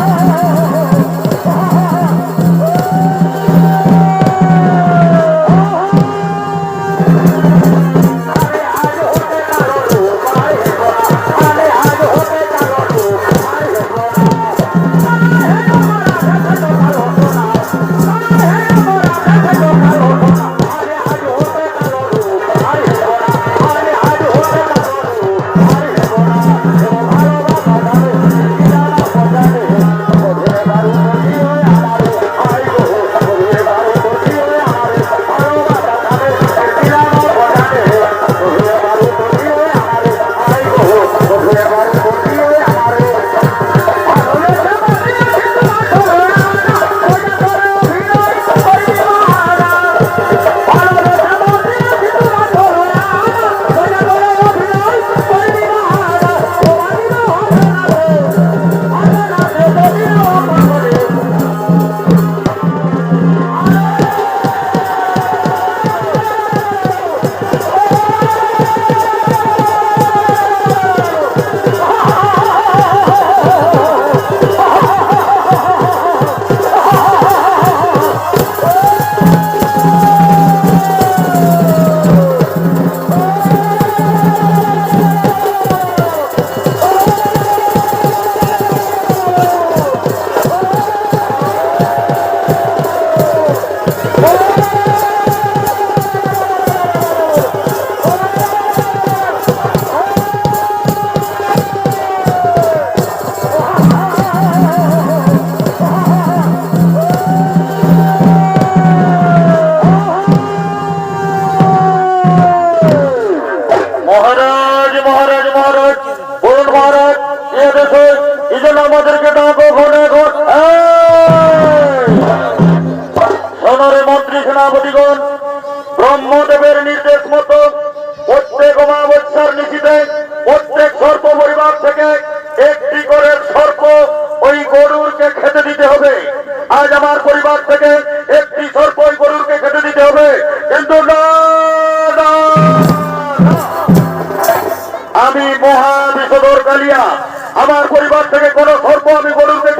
Oh. আমাদেরকে ডাকো ঘনে সনরে মন্ত্রী সেনাপতিগণ, ব্রহ্মদেবের নির্দেশ মতো প্রত্যেক অমাবস্যার নিশিতে প্রত্যেক সর্প পরিবার থেকে একটি করে সর্প ওই গরুরকে খেতে দিতে হবে। আজ আমার পরিবার থেকে একটি সর্প ওই গরুরকে খেতে দিতে হবে। কিন্তু না। আমি মহা বিষধর কালিয়া। আমার পরিবার থেকে কোনো সর্প আমি গরুরকে